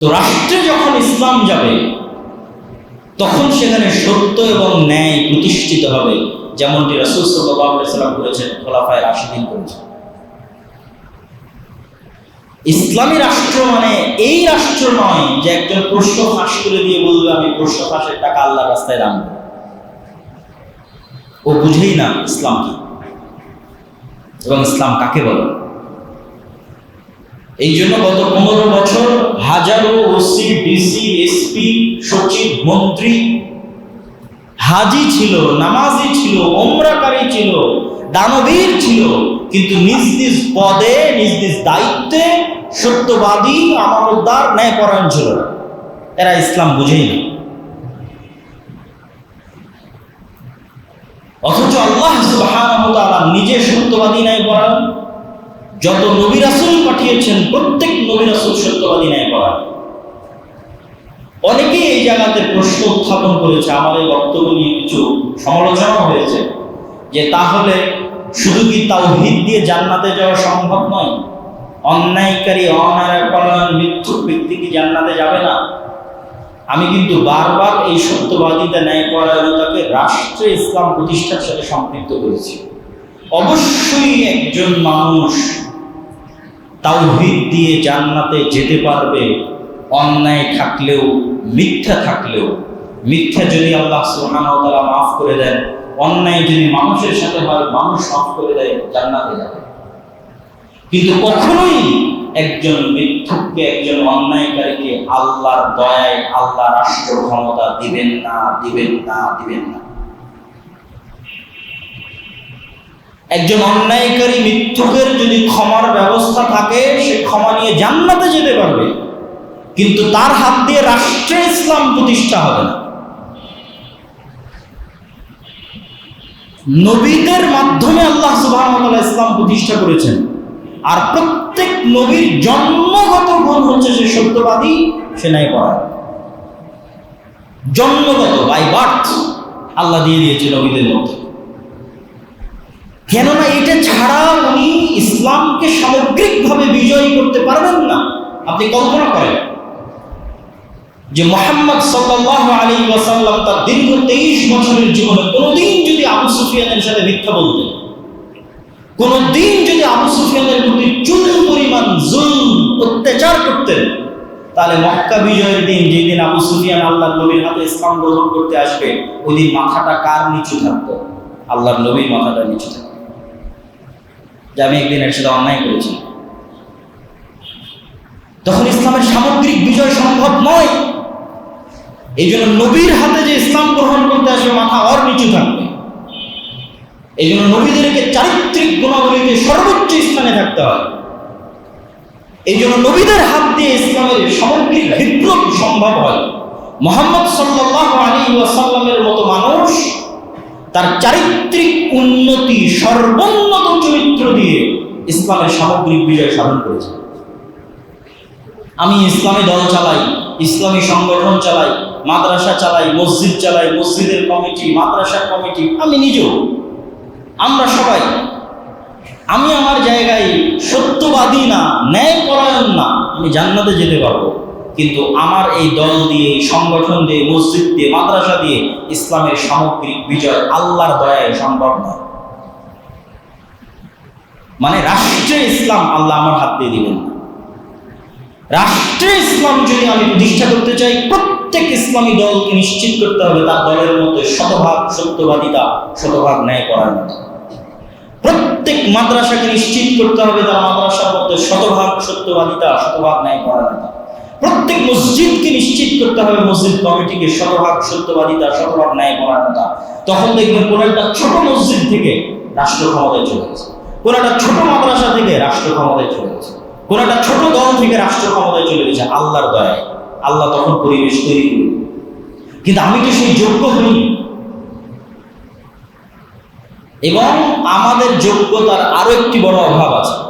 তো রাষ্ট্রে যখন ইসলাম যাবে, তখন সেখানে সত্য এবং ন্যায় প্রতিষ্ঠিত হবে, যেমনটি রসুল সাল্লাম করেছেন খোলাফায় রাশিদিন করেছেন ইসলামী রাষ্ট্র মানে এই রাষ্ট্র নয় যে একজন প্রশ্ন ফাঁস করে দিয়ে বলবে, আমি প্রশ্ন ফাঁসের টাকা আল্লাহ রাস্তায় দাম ও বুঝেই না ইসলাম কি। এবং ইসলাম কাকে বলে? এই জন্য গত পনেরো বছর হাজারো ওসি ডিসি এসপি সচিব, মন্ত্রী, হাজি ছিল, নামাজি ছিল ওমরাকারী ছিল, দানবীর ছিল, কিন্তু নিজ নিজ পদে, নিজ নিজ দায়িত্বে সত্যবাদী আমার আমানতদার, ন্যায়পরায়ণ ছিল এরা ইসলাম বুঝেই না। অথচ আল্লাহ নিজে সত্যবাদী, ন্যায়পরায়ণ যত নবী রাসূল পাঠিয়েছেন, প্রত্যেক নবী রাসূল সত্যবাদী ন্যায়পরায়ণ অনেকেই এই জায়গাতে প্রশ্ন উত্থাপন করেছে, আমাদের বক্তব্য নিয়ে কিছু সমালোচনা হয়েছে, যে তাহলে শুধু কি তাওহীদ দিয়ে জান্নাতে যাওয়া সম্ভব নয়? অন্যায়কারী অনারায়ণ মৃত্যুর ব্যক্তি কি জান্নাতে যাবে না? আমি কিন্তু বারবার এই সত্যবাদিতা, ন্যায়পরায়ণতাকে রাষ্ট্রে ইসলাম প্রতিষ্ঠার সাথে সম্পৃক্ত করেছি। অবশ্যই একজন মানুষ তাওহীদ দিয়ে জান্নাতে যেতে পারবে, অন্যায় থাকলেও, মিথ্যা থাকলেও। মিথ্যা যদি আল্লাহ তাআলা মাফ করে দেন, অন্যায় যদি মানুষের সাথে হয়, মানুষ মাফ করে দেয়, জান্নাতে যাবে। কিন্তু কখনোই একজন মিথ্যুককে একজন অন্যায়কারীকে আল্লাহর দয়ায় আল্লাহ রাষ্ট্র ক্ষমতা দিবেন না দিবেন না দিবেন না। একজন অন্যায়কারী মৃত্যুকের যদি ক্ষমার ব্যবস্থা থাকে, সে ক্ষমা নিয়ে জান্নাতে যেতে পারবে। কিন্তু তার হাত দিয়ে রাষ্ট্রে ইসলাম প্রতিষ্ঠা হবে না। নবীদের মাধ্যমে আল্লাহ সুবাহ ইসলাম প্রতিষ্ঠা করেছেন। আর প্রত্যেক নবীর জন্মগত গুণ হচ্ছে সে সত্যবাদী, সে নাই পড়া জন্মগত বাই বার্থ আল্লাহ দিয়ে দিয়েছে নবীদের মধ্যে। কেননা এটা ছাড়া উনি ইসলামকে সামগ্রিকভাবে বিজয়ী করতে পারবেন না। আপনি কল্পনা করেন যে মোহাম্মদ সাল্লাহ আলী ওয়াসাল্লাম তার দীর্ঘ তেইশ বছরের জীবনে কোনোদিন যদি আবু সুফিয়ানের সাথে মিথ্যা বলতেন, কোনোদিন যদি আবু সুফিয়ানের প্রতি চুল পরিমাণ জুল অত্যাচার করতেন, তাহলে মক্কা বিজয়ের দিন যেদিন আবু সুফিয়ান আল্লাহ নবীর হাতে ইসলাম গ্রহণ করতে আসবে ওই দিন মাথাটা কার নিচু থাকতো? আল্লাহর নবীর মাথাটা নিচু থাকতো। যে আমি একদিন এর সাথে অন্যায় করেছি। তখন ইসলামের সামগ্রিক বিজয় সম্ভব নয়। এই জন্য নবীর হাতে যে ইসলাম গ্রহণ করতে আসবে, মাথা অর নিচু থাকবে। এই জন্য নবীদেরকে চারিত্রিক গুণাবলীতে সর্বোচ্চ স্থানে থাকতে হয় এই জন্য নবীদের হাত দিয়ে ইসলামের সামগ্রিক বিপ্লব সম্ভব হয়। মোহাম্মদ সাল্লাহ আলী ওয়াসাল্লামের মতো মানুষ তার চারিত্রিক উন্নতি সর্বোন্নত চরিত্র দিয়ে ইসলামের সামগ্রিক বিজয় সাধন করেছে। আমি ইসলামী দল চালাই, ইসলামী সংগঠন চালাই, মাদ্রাসা চালাই, মসজিদ চালাই, মসজিদের কমিটি, মাদ্রাসা কমিটি, আমি নিজেও। আমরা সবাই, আমি আমার জায়গায় সত্যবাদী না, ন্যায়পরায়ণ না, আমি জান্নাতে যেতে পারব। কিন্তু আমার এই দল দিয়ে সংগঠন দিয়ে, মসজিদ দিয়ে, মাদ্রাসা দিয়ে ইসলামের সামগ্রিক বিজয় আল্লাহর দয়ায় সম্ভব নয়। মানে রাষ্ট্রে ইসলাম আল্লাহ আমার হাত দিয়ে দিবেন। রাষ্ট্রে ইসলাম যদি আমি প্রতিষ্ঠা করতে চাই, প্রত্যেক ইসলামী দলকে নিশ্চিত করতে হবে তার দলের মধ্যে শতভাগ সত্যবাদিতা, শতভাগ ন্যায় করার মতো প্রত্যেক মাদ্রাসাকে নিশ্চিত করতে হবে তার মাদ্রাসার মধ্যে শতভাগ সত্যবাদিতা, শতভাগ ন্যায় করার মতো প্রত্যেক মসজিদকে নিশ্চিত করতে হবে মসজিদ কমিটিকে শতভাগ সত্যবাদিতা শতভাগ ন্যায় মতো তখন দেখবেন কোন একটা ছোট মসজিদ থেকে রাষ্ট্র ক্ষমতায় চলে গেছে। কোন একটা ছোট মাদ্রাসা থেকে রাষ্ট্র ক্ষমতায় চলে গেছে। কোন একটা ছোট দল থেকে রাষ্ট্র ক্ষমতায় চলে গেছে আল্লাহর দয়ায়। আল্লাহ তখন পরিবেশ তৈরি করবে। কিন্তু আমি তো সেই যোগ্য হইনি? এবং আমাদের যোগ্যতার আরও একটি বড় অভাব আছে।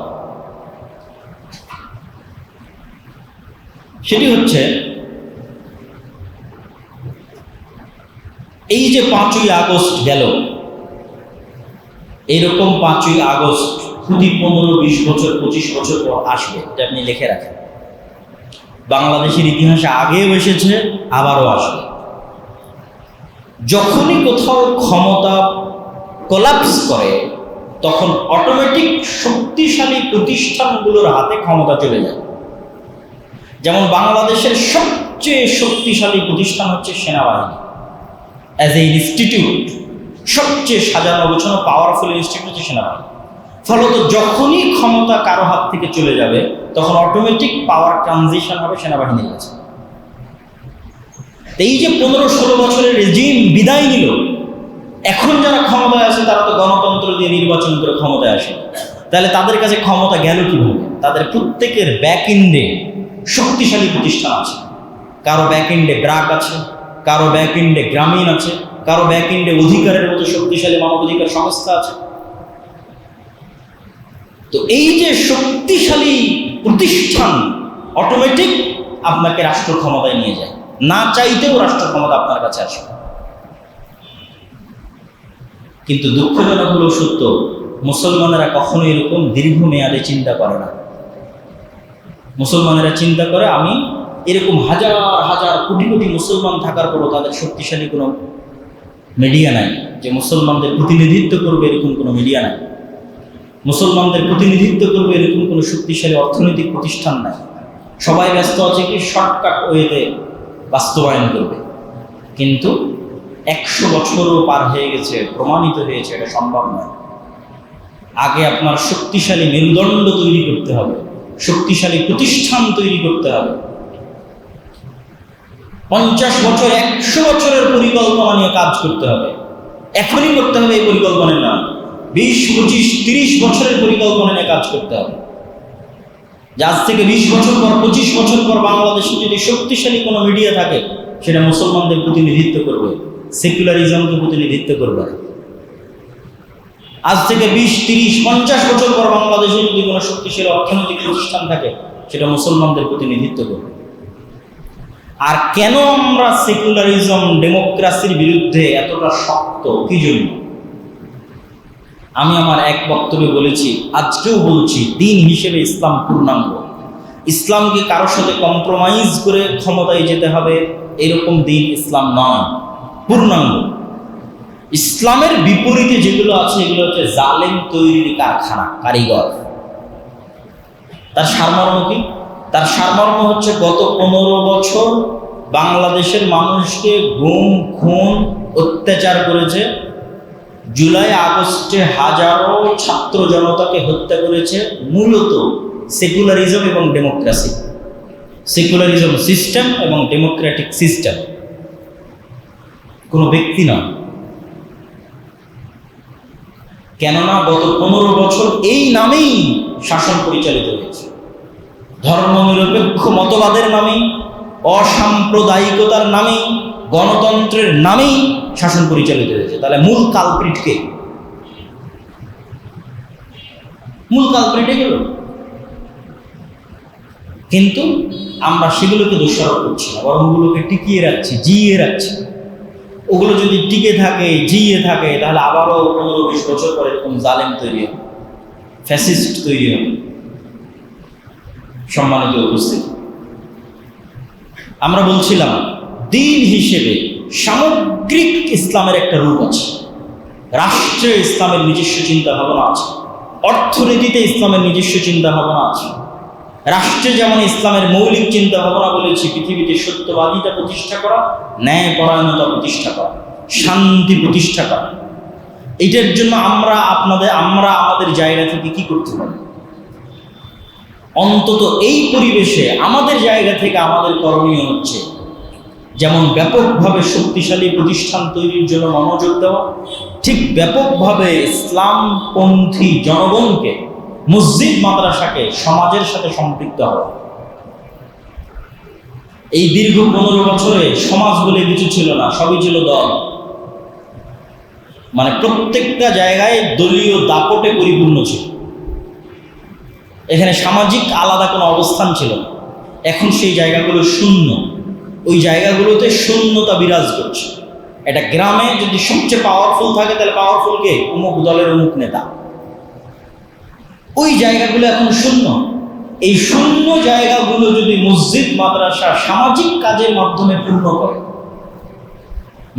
সেটি হচ্ছে এই যে পাঁচই আগস্ট গেল, এইরকম পাঁচই আগস্ট যদি পনেরো, বিশ বছর, পঁচিশ বছর পর আসবে, এটা আপনি লিখে রাখেন। বাংলাদেশের ইতিহাসে আগেও এসেছে, আবারও আসবে। যখনই কোথাও ক্ষমতা কলাপস করে, তখন অটোমেটিক শক্তিশালী প্রতিষ্ঠানগুলোর হাতে ক্ষমতা চলে যায়। যেমন বাংলাদেশের সবচেয়ে শক্তিশালী প্রতিষ্ঠান হচ্ছে সেনাবাহিনী। অ্যাজ এ ইনস্টিটিউট সবচেয়ে সাজানো গোছানো পাওয়ারফুল ইনস্টিটিউট হচ্ছে সেনাবাহিনী। ফলত যখনই ক্ষমতা কারও হাত থেকে চলে যাবে, তখন অটোমেটিক পাওয়ার ট্রানজিশন হবে সেনাবাহিনীর কাছে। এই যে পনেরো ষোলো বছরের রেজিম বিদায় নিল, এখন যারা ক্ষমতায় আছে, তারা তো গণতন্ত্র দিয়ে নির্বাচন করে ক্ষমতায় আসে। তাহলে তাদের কাছে ক্ষমতা গেল কীভাবে? তাদের প্রত্যেকের ব্যাক ইন্ডে শক্তিশালী প্রতিষ্ঠান আছে। কারও ব্যাক ইন্ডে ব্রাক আছে, কারও ব্যাক ইন্ডে গ্রামীণ আছে, কারও ব্যাক ইন্ডে অধিকারের মতো শক্তিশালী মানবাধিকার সংস্থা আছে। তো এই যে শক্তিশালী প্রতিষ্ঠান অটোমেটিক আপনাকে রাষ্ট্র ক্ষমতায় নিয়ে যায়। না চাইতেও রাষ্ট্র ক্ষমতা আপনার কাছে আসে কিন্তু দুঃখজনক হলো সত্য, মুসলমানেরা কখনো এরকম দীর্ঘমেয়াদে চিন্তা করে না। মুসলমানেরা চিন্তা করে, আমি এরকম হাজার হাজার কোটি কোটি মুসলমান থাকার পরও তাদের শক্তিশালী কোনো মিডিয়া নাই, যে মুসলমানদের প্রতিনিধিত্ব করবে এরকম কোনো মিডিয়া নাই। মুসলমানদের প্রতিনিধিত্ব করবে এরকম কোনো শক্তিশালী অর্থনৈতিক প্রতিষ্ঠান নাই। সবাই ব্যস্ত আছে কি শর্টকাট ওয়েতে বাস্তবায়ন করবে। কিন্তু একশো বছরও পার হয়ে গেছে, প্রমাণিত হয়েছে, এটা সম্ভব নয়। আগে আপনার শক্তিশালী মেরুদণ্ড তৈরি করতে হবে। শক্তিশালী প্রতিষ্ঠান তৈরি করতে হবে। পঞ্চাশ বছর, একশো বছরের পরিকল্পনা নিয়ে কাজ করতে হবে। এখনই করতে হবে এই পরিকল্পনা না। বিশ, পঁচিশ, তিরিশ বছরের পরিকল্পনা নিয়ে কাজ করতে হবে। আজ থেকে বিশ বছর পর, পঁচিশ বছর পর বাংলাদেশে যদি শক্তিশালী কোনো মিডিয়া থাকে, সেটা মুসলমানদের প্রতিনিধিত্ব করবে, সেকুলারিজমকে প্রতিনিধিত্ব করবে। আজ থেকে বিশ, তিরিশ, পঞ্চাশ বছর পর বাংলাদেশে যদি কোনো শক্তিশালী অর্থনৈতিক প্রতিষ্ঠান থাকে, সেটা মুসলমানদের প্রতিনিধিত্ব করবে। আর কেন আমরা সেকুলারিজম, ডেমোক্রাসির বিরুদ্ধে এতটা শক্ত? কি জন্য? আমি আমার এক বক্তব্যে বলেছি, আজকেও বলছি, দিন হিসেবে ইসলাম পূর্ণাঙ্গ। ইসলামকে কারোর সাথে কম্প্রোমাইজ করে ক্ষমতায় যেতে হবে? এরকম দিন ইসলাম নয়। পূর্ণাঙ্গ। ইসলামের বিপরীতে যেগুলো আছে, এগুলো হচ্ছে জালেম তৈরির কারখানা, কারিগর। তার সারমর্ম কি? তার সারমর্ম হচ্ছে গত পনেরো বছর বাংলাদেশের মানুষকে ঘুম খুন, অত্যাচার করেছে। জুলাই, আগস্টে হাজারো ছাত্র জনতাকে হত্যা করেছে, মূলত সেকুলারিজম এবং ডেমোক্রেসি। সেকুলারিজম সিস্টেম এবং ডেমোক্রেটিক সিস্টেম। কোনো ব্যক্তি নয়। কেননা গত পনেরো বছর এই নামেই শাসন পরিচালিত হয়েছে। ধর্মনিরপেক্ষ মতবাদের নামেই অসাম্প্রদায়িকতার নামেই গণতন্ত্রের নামেই শাসন পরিচালিত হয়েছে। তাহলে মূল কালপ্রিট কে? মূল কালপ্রিটে গেল? কিন্তু আমরা সেগুলোকে দোষারোপ করছি না, বরং টিকিয়ে রাখছি জিয়ে রাখছি। ওগুলো যদি টিকে থাকে জিয়ে থাকে, তাহলে আবারও পনেরো বিশ বছর পরে এরকম জালেম তৈরি হবে, ফ্যাসিস্ট তৈরি হবে। সম্মানিত উপস্থিত। আমরা বলছিলাম, দিন হিসেবে সামগ্রিক ইসলামের একটা রূপ আছে। রাষ্ট্রে ইসলামের নিজস্ব চিন্তা ভাবনা আছে। অর্থনীতিতে ইসলামের নিজস্ব চিন্তা ভাবনা আছে। রাষ্ট্রে যেমন ইসলামের মৌলিক চিন্তা ভাবনা বলেছি পৃথিবীতে সত্যবাদিতা প্রতিষ্ঠা করা ন্যায় পরায়ণতা প্রতিষ্ঠা করা, শান্তি প্রতিষ্ঠা করা। এটার জন্য আমরা আপনাদের, আমরা আমাদের জায়গা থেকে কি করতে পারি? অন্তত এই পরিবেশে আমাদের জায়গা থেকে আমাদের করণীয় হচ্ছে যেমন ব্যাপকভাবে শক্তিশালী প্রতিষ্ঠান তৈরির জন্য মনোযোগ দেওয়া, ঠিক ব্যাপকভাবে ইসলামপন্থী জনগণকে মসজিদ মাদ্রাসাকে সমাজের সাথে সম্পৃক্ত হওয়া। এই দীর্ঘ পনেরো বছরে সমাজ বলে কিছু ছিল না, সবই ছিল দল। মানে প্রত্যেকটা জায়গায় দলীয় দাপটে পরিপূর্ণ ছিল। এখানে সামাজিক আলাদা কোনো অবস্থান ছিল না। এখন সেই জায়গাগুলো শূন্য। ওই জায়গাগুলোতে শূন্যতা বিরাজ করছে। এটা গ্রামে যদি সবচেয়ে পাওয়ারফুল থাকে, তাহলে পাওয়ারফুল কে? অমুক দলের অমুক নেতা। ওই জায়গাগুলো এখন শূন্য। এই শূন্য জায়গাগুলো যদি মসজিদ, মাদ্রাসা সামাজিক কাজের মাধ্যমে পূর্ণ করে,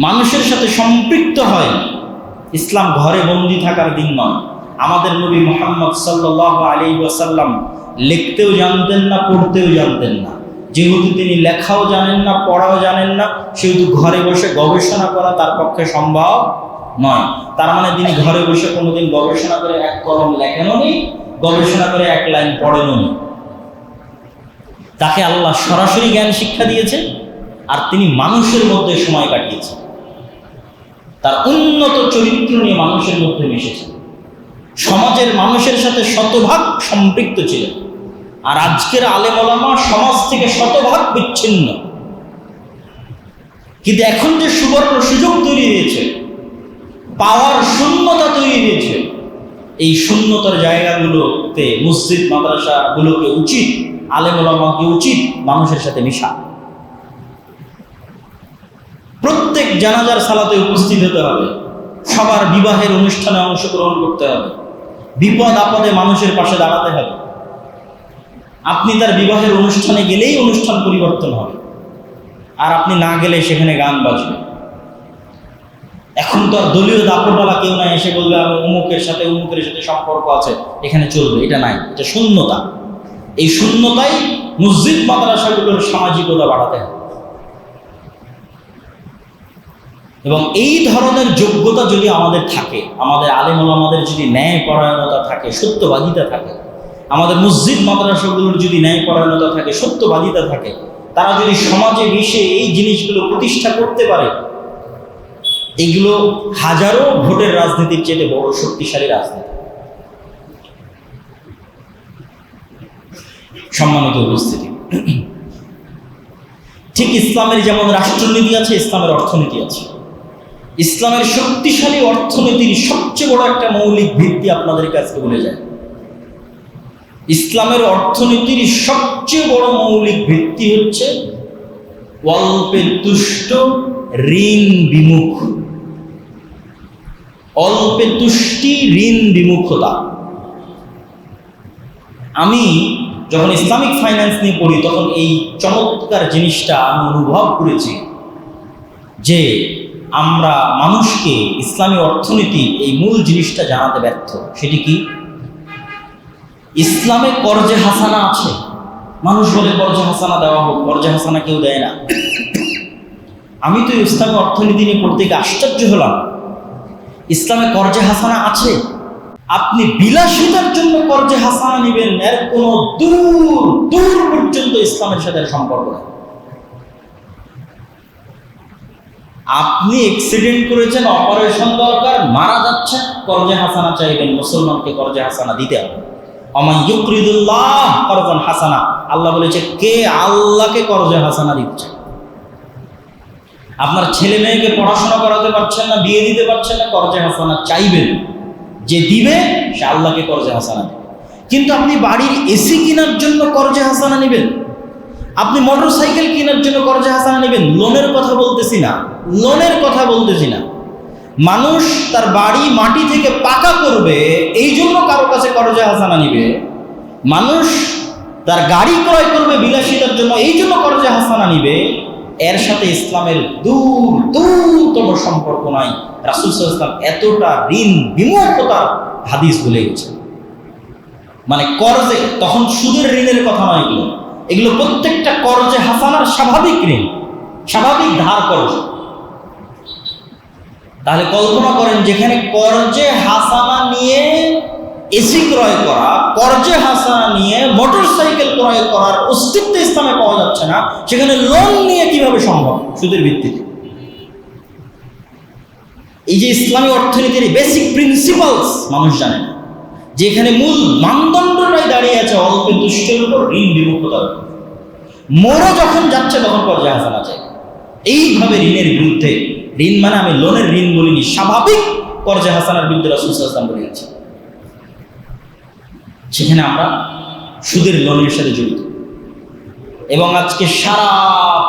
মানুষের সাথে সম্পৃক্ত হয়, ইসলাম ঘরে বন্দি থাকার দিন নয়। আমাদের নবী মোহাম্মদ সাল্লাহ আলী ওয়াসাল্লাম লিখতেও জানতেন না, পড়তেও জানতেন না। যেহেতু তিনি লেখাও জানেন না, পড়াও জানেন না, সেহেতু ঘরে বসে গবেষণা করা তার পক্ষে সম্ভব নয়। তার মানে তিনি ঘরে বসে কোনোদিন গবেষণা করে এক কলম লেখেনও নেই গবেষণা করে এক লাইন পড়েনও নেই তাকে আল্লাহ সরাসরি জ্ঞান শিক্ষা দিয়েছে আর তিনি মানুষের মধ্যে সময় কাটিয়েছেন। তার উন্নত চরিত্র নিয়ে মানুষের মধ্যে মিশেছে। সমাজের মানুষের সাথে শতভাগ সম্পৃক্ত ছিলেন। আর আজকের আলেম ওলামা সমাজ থেকে শতভাগ বিচ্ছিন্ন। কিন্তু এখন যে সুবর্ণ সুযোগ তৈরি হয়েছে পাওয়ার শূন্যতা তৈরি হয়েছে। এই শূন্যতার জায়গাগুলোতে মসজিদ, মাদ্রাসাগুলোকে উচিত, আলেম ওলামাকে উচিত মানুষের সাথে মিশা। প্রত্যেক জানাজার সালাতে উপস্থিত হতে হবে। সবার বিবাহের অনুষ্ঠানে অংশগ্রহণ করতে হবে। বিপদ আপদে মানুষের পাশে দাঁড়াতে হবে। আপনি তার বিবাহের অনুষ্ঠানে গেলেই অনুষ্ঠান পরিবর্তন হবে। আর আপনি না গেলে সেখানে গান বাজবে। এখন তো আর দলীয় দাপটওয়ালা কেউ নাই, এসে বলবে আমি অমুকের সাথে অমুকের সাথে সম্পর্ক আছে, এখানে চলবে, এটা নাই, এটা শূন্যতা। এই শূন্যতাই মসজিদ মাদ্রাসাগুলোর সামাজিকতা বাড়াতে হবে। এবং এই ধরনের যোগ্যতা যদি আমাদের থাকে, আমাদের আলেমুল আমাদের যদি ন্যায় পরায়ণতা থাকে, সত্যবাদিতা থাকে, আমাদের মসজিদ মাদ্রাসাগুলোর যদি ন্যায় পরায়ণতা থাকে, সত্যবাদিতা থাকে, তারা যদি সমাজে মিশে এই জিনিসগুলো প্রতিষ্ঠা করতে পারে এগুলো হাজারো ভোটের রাজনীতির চেয়ে বড় শক্তিশালী রাজনীতি। সম্মানিত উপস্থিতি। ঠিক ইসলামের যেমন রাষ্ট্রনীতি আছে, ইসলামের অর্থনীতি আছে। ইসলামের শক্তিশালী অর্থনীতির সবচেয়ে বড় একটা মৌলিক ভিত্তি আপনাদের কাছে বলে যায় ইসলামের অর্থনীতির সবচেয়ে বড় মৌলিক ভিত্তি হচ্ছে অল্পে তুষ্ট ঋণ বিমুখ। অল্পে তুষ্টি ঋণ বিমুখতা। আমি যখন ইসলামিক ফাইন্যান্স নিয়ে পড়ি, তখন এই চমৎকার জিনিসটা আমি অনুভব করেছি যে আমরা মানুষকে ইসলামী অর্থনীতি এই মূল জিনিসটা জানাতে ব্যর্থ। সেটি কি? ইসলামে কর্জে হাসানা আছে। মানুষ বলে কর্জে হাসানা দেওয়া হোক, কর্জে হাসানা কেউ দেয় না। আমি তো ইসলামী অর্থনীতি নিয়ে পড়তে গিয়ে আশ্চর্য হলাম। ইসলামে কর্জে হাসানা আছে? আপনি বিলাসিতার জন্য কর্জে হাসানা নেবেন, এর কোনো দূর দূর পর্যন্ত ইসলামের সাথে সম্পর্ক নেই। আপনি অ্যাক্সিডেন্ট করেছেন অপারেশন দরকার, মারা যাচ্ছেন, কর্জে হাসানা চাইবেন, মুসলমানকে কর্জে হাসানা দিতে হবে। অমাই ইউকরিদুল্লাহ, করজন হাসানা। আল্লাহ বলেছে, কে আল্লাহকে কর্জে হাসানা দিচ্ছে আপনার ছেলে মেয়েকে পড়াশোনা করাতে পারছেন না, বিয়ে দিতে পারছেন না, করজে হাসানা চাইবেন যে দিবে, সে আল্লাহকে কর্জে হাসানা দেবে কিন্তু আপনি বাড়ির এসি কেনার জন্য কর্জে হাসানা নেবেন আপনি মোটর সাইকেল কেনার জন্য কর্জে হাসানা নেবেন লোনের কথা বলতেছি না। লোনের কথা বলতেছি না। মানুষ তার বাড়ি মাটি থেকে পাকা করবে, এই জন্য কারও কাছে করজে হাসানা নিবে মানুষ তার গাড়ি ক্রয় করবে বিলাসিতার জন্য, এই জন্য কর্জে হাসানা নিবে এর সাথে ইসলামের দূর, দূরতম সম্পর্ক নাই। রাসুল ইসলাম এতটা ঋণ বিমুখতার হাদিস বলে গেছে মানে কর্জে, তখন সুদের ঋণের কথা নয় এগুলো। এগুলো প্রত্যেকটা কর্জে হাসানার স্বাভাবিক ঋণ, স্বাভাবিক ধার করজ। তাহলে কল্পনা করেন যেখানে কর্জে হাসানা নিয়ে এসি ক্রয় করা কর্জে হাসানা নিয়ে মোটর সাইকেল ক্রয় করার অস্তিত্ব ইসলামে পাওয়া যাচ্ছে না। সেখানে লোন নিয়ে কীভাবে সম্ভব? সুদের ভিত্তিতে। এই যে ইসলামী অর্থনীতির বেসিক প্রিন্সিপালস মানুষ জানে না। যে এখানে মূল মানদণ্ডটাই দাঁড়িয়ে আছে অল্প দুষ্টের উপর, ঋণ বিমুখতার উপর। মোড়ো যখন যাচ্ছে, তখন কর্জে হাসানা চাই এইভাবে ঋণের বিরুদ্ধে, ঋণ মানে আমি লোনের ঋণ বলিনি, স্বাভাবিক কর্জে হাসানার বিরুদ্ধে রাসুল বলে গেছে সেখানে আমরা সুদের লোনের সাথে জড়িত এবং আজকে সারা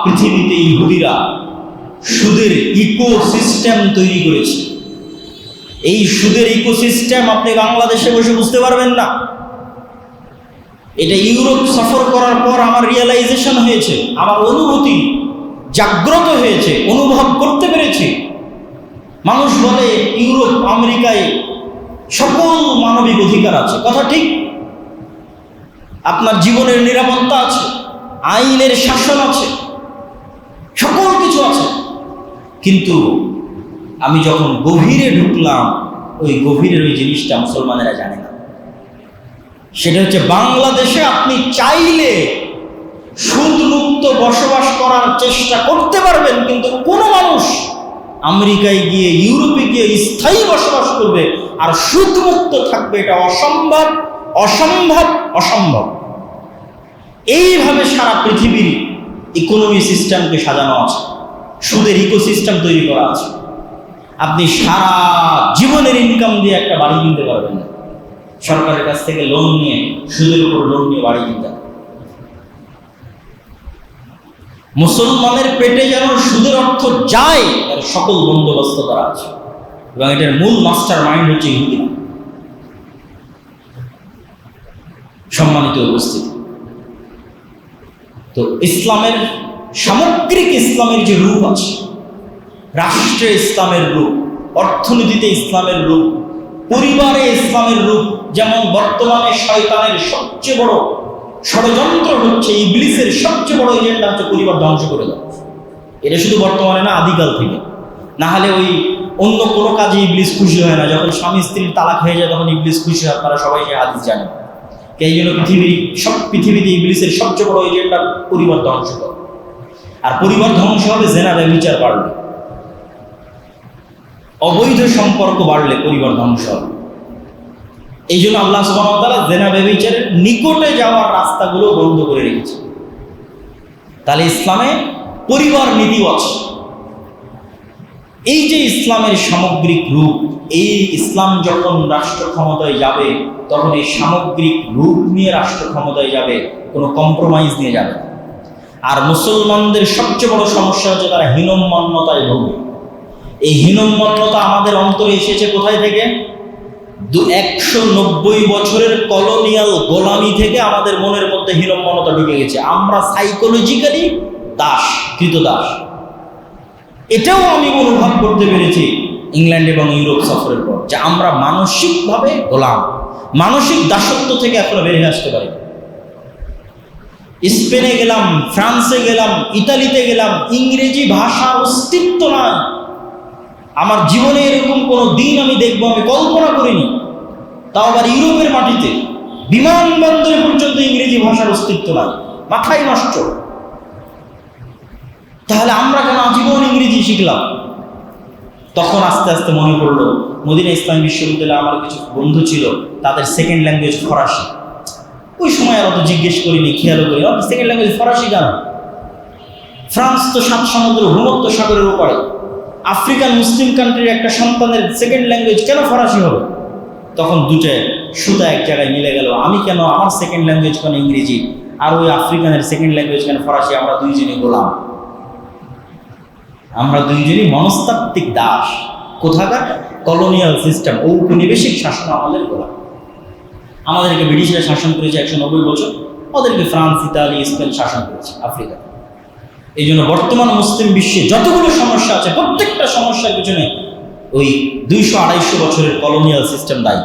পৃথিবীতে ইহুদিরা সুদের ইকোসিস্টেম তৈরি করেছে। এই সুদের ইকোসিস্টেম আপনি বাংলাদেশে বসে বুঝতে পারবেন না। এটা ইউরোপ সফর করার পর আমার রিয়েলাইজেশন হয়েছে, আমার অনুভূতি জাগ্রত হয়েছে, অনুভব করতে পেরেছি। মানুষ বলে ইউরোপ, আমেরিকায় সকল মানবিক অধিকার আছে। কথা ঠিক? আপনার জীবনের নিরাপত্তা আছে, আইনের শাসন আছে, সকল কিছু আছে। কিন্তু আমি যখন গভীরে ঢুকলাম, ওই গভীরের ওই জিনিসটা মুসলমানেরা জানে না। সেটা হচ্ছে বাংলাদেশে আপনি চাইলে সুদমুক্ত বসবাস করার চেষ্টা করতে পারবেন, কিন্তু কোনো মানুষ আমেরিকায় গিয়ে, ইউরোপে গিয়ে স্থায়ী বসবাস করবে আর সুদমুক্ত থাকবে, এটা অসম্ভব। অসম্ভব অসম্ভব। এইভাবে সারা পৃথিবীর ইকোনমি সিস্টেমকে সাজানো আছে, সুদের ইকোসিস্টেম তৈরি করা আছে। আপনি সারা জীবনের ইনকাম দিয়ে একটা বাড়ি কিনতে পারবেন না। সরকারের কাছ থেকে লোন নিয়ে, সুদের উপর লোন নিয়ে বাড়ি কিনতে। মুসলমানের পেটে যেন সুদের অর্থ যায় এর সকল বন্দোবস্ত করা আছে। এবং এটার মূল মাস্টার মাইন্ড হচ্ছে ইহুদি সম্মানিত উপস্থিতি। তো ইসলামের, সামগ্রিক ইসলামের যে রূপ আছে, রাষ্ট্রে ইসলামের রূপ, অর্থনীতিতে ইসলামের রূপ, পরিবারে ইসলামের রূপ, যেমন বর্তমানে শয়তানের সবচেয়ে বড় ষড়যন্ত্র হচ্ছে, ইবলিসের সবচেয়ে বড় এজেন্ডা হচ্ছে পরিবার ধ্বংস করে দেওয়া। এটা শুধু বর্তমানে না, আদিকাল থেকে। না হলে ওই অন্য কোনো কাজে ইবলিস খুশি হয় না। যখন স্বামী স্ত্রীর তালাক হয়ে যায়, তখন ইবলিস খুশি হয়। আপনারা সবাই সে হাদিস জানেন। এই জন্য পৃথিবীর সব পৃথিবীতে ইবলিসের সবচেয়ে বড় এজেন্ডা পরিবার ধ্বংস আর পরিবার ধ্বংস হবে জেনারে বিচার বাড়বে অবৈধ সম্পর্ক বাড়লে পরিবার ধ্বংস হবে এই জন্য আল্লাহ সুবাহতালা জেনা ব্যবিচারের নিকটে যাওয়ার রাস্তাগুলো বন্ধ করে রেখেছে। তাহলে ইসলামে পরিবার নীতিও আছে এই যে ইসলামের সামগ্রিক রূপ, এই ইসলাম যখন রাষ্ট্র ক্ষমতায় যাবে, তখন এই সামগ্রিক রূপ নিয়ে রাষ্ট্র ক্ষমতায় যাবে, কোনো কম্প্রোমাইজ নিয়ে যাবে আর মুসলমানদের সবচেয়ে বড় সমস্যা হচ্ছে তারা হীনম্মন্যতায় ভোগে। এই হীনম্মন্যতা আমাদের অন্তরে এসেছে কোথায় থেকে? দু একশো নব্বই বছরের কলোনিয়াল গোলামি থেকে আমাদের মনের মধ্যে হীনম্মনতা ঢুকে গেছে। আমরা সাইকোলজিক্যালি দাস কৃত দাস এটাও আমি অনুভব করতে পেরেছি ইংল্যান্ড এবং ইউরোপ সফরের পর, যে আমরা মানসিকভাবে গোলাম। মানসিক দাসত্ব থেকে এখনও বেরিয়ে আসতে পারি। স্পেনে গেলাম, ফ্রান্সে গেলাম, ইতালিতে গেলাম, ইংরেজি ভাষা অস্তিত্ব নয়। আমার জীবনে এরকম কোনো দিন আমি দেখব, আমি কল্পনা করিনি। তাও আবার ইউরোপের মাটিতে, বিমানবন্দরে পর্যন্ত ইংরেজি ভাষার অস্তিত্ব নাই। মাথায় নষ্ট। তাহলে আমরা কেন আজীবন ইংরেজি শিখলাম? তখন আস্তে আস্তে মনে পড়ল, মদিনা ইসলামী বিশ্ববিদ্যালয়ে আমার কিছু বন্ধু ছিল, তাদের সেকেন্ড ল্যাঙ্গুয়েজ ফরাসি। ওই সময় আর অত জিজ্ঞেস করিনি, খেয়ালও করি সেকেন্ড ল্যাঙ্গুয়েজ ফরাসি কেন? ফ্রান্স তো সাত সমুদ্র ভূমত্ব সাগরের উপরে আফ্রিকান মুসলিম কান্ট্রির একটা সন্তানের সেকেন্ড ল্যাঙ্গুয়েজ কেন ফরাসি হবে? তখন দুটো সুতা এক জায়গায় মিলে গেল, আমি কেন আমার সেকেন্ড ল্যাঙ্গুয়েজ কেন ইংরেজি, আর ওই আফ্রিকানের সেকেন্ড ল্যাঙ্গুয়েজ কেন ফরাসি, আমরা দুইজনই গোলাম। আমরা দুইজনই মনস্তাত্ত্বিক দাস। কোথাকার? কলোনিয়াল সিস্টেম ঔপনিবেশিক শাসন আমাদের গোলাম। আমাদেরকে ব্রিটিশরা শাসন করেছে একশো নব্বই বছর, ওদেরকে ফ্রান্স, ইতালি, স্পেন শাসন করেছে, আফ্রিকা। এই জন্য বর্তমান মুসলিম বিশ্বে যতগুলো সমস্যা আছে, প্রত্যেকটা সমস্যার পিছনে ওই দুইশো আড়াইশো বছরের কলোনিয়াল সিস্টেম দায়ী।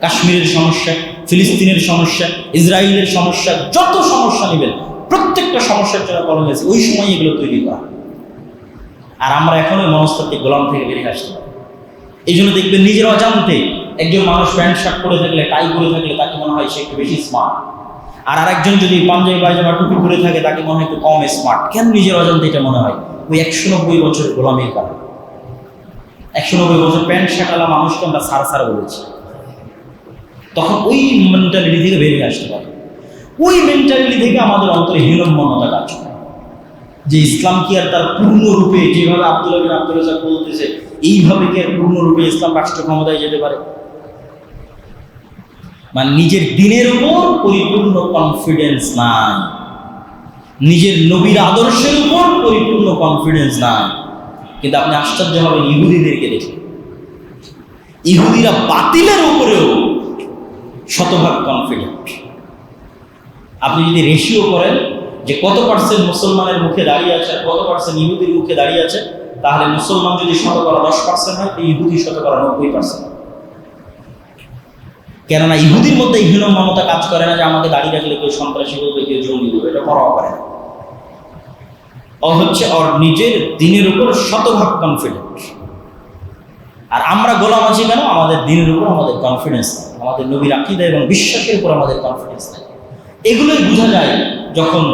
কাশ্মীরের সমস্যা, ফিলিস্তিনের সমস্যা, ইসরায়েলের সমস্যা, যত সমস্যা নেবেন, প্রত্যেকটা সমস্যার জন্য কলোনিয়াল ওই সময় এগুলো তৈরি করা আর আমরা এখনও ওই মনস্তাত্ত্বিক গোলাম থেকে বেরিয়ে আসতে পারি। এই জন্য দেখবেন নিজের অজান্তে একজন মানুষ প্যান্ট শার্ট পরে থাকলে টাই পরে থাকলে তাকে মনে হয় সে একটু বেশি স্মার্ট আর আরেকজন যদি পাঞ্জাবি পায়জামা, টুপি পরে থাকে, তাকে মনে হয় একটু কম স্মার্ট কেন নিজের অজান্তে এটা মনে হয়? ওই একশো নব্বই বছরের গোলামের কারণে। একশো নব্বই বছর প্যান্ট শার্টালা মানুষকে আমরা সার সার বলেছি। তখন ওই মেন্টালিটি থেকে বেরিয়ে আসতে পারে। ওই মেন্টালিটি থেকে আমাদের অন্তরে হীনম্মনতা কাজ করে। যে ইসলাম কি আর তার পূর্ণরূপে যেভাবে আব্দুল্লাহ আব্দুল রাজাক বলতেছে, এইভাবে কি আর পূর্ণরূপে ইসলাম রাষ্ট্র ক্ষমতায় যেতে পারে? মানে নিজের দিনের উপর পরিপূর্ণ কনফিডেন্স নাই। নিজের নবীর আদর্শের উপর পরিপূর্ণ কনফিডেন্স নাই। কিন্তু আপনি আশ্চর্য হবেন, ইহুদিদেরকে দেখে। ইহুদিরা বাতিলের উপরেও শতভাগ কনফিডেন্ট আপনি যদি রেশিও করেন যে কত পার্সেন্ট মুসলমানের মুখে দাঁড়িয়ে আছে কত পার্সেন্ট ইহুদির মুখে দাঁড়িয়ে আছে, তাহলে মুসলমান যদি শতকরা দশ পার্সেন্ট হয় ইহুদি শতকরা নব্বই পার্সেন্ট কেননা ইহুদির মধ্যে হীন মমতা কাজ করে না যে আমাকে দাঁড়িয়ে রাখলে কেউ সন্ত্রাসী করবে কেউ জঙ্গি করবে এটা পরোয়া করে না। ও হচ্ছে ওর নিজের দিনের উপর শতভাগ কনফিডেন্ট আর আমরা গোলাম আছি কেন? আমাদের দিনের উপর আমাদের কনফিডেন্স নেই আমাদের নবীর আকিদা এবং বিশ্বাসের উপর আমাদের কনফিডেন্স নেই এগুলোই বোঝা যায় যখন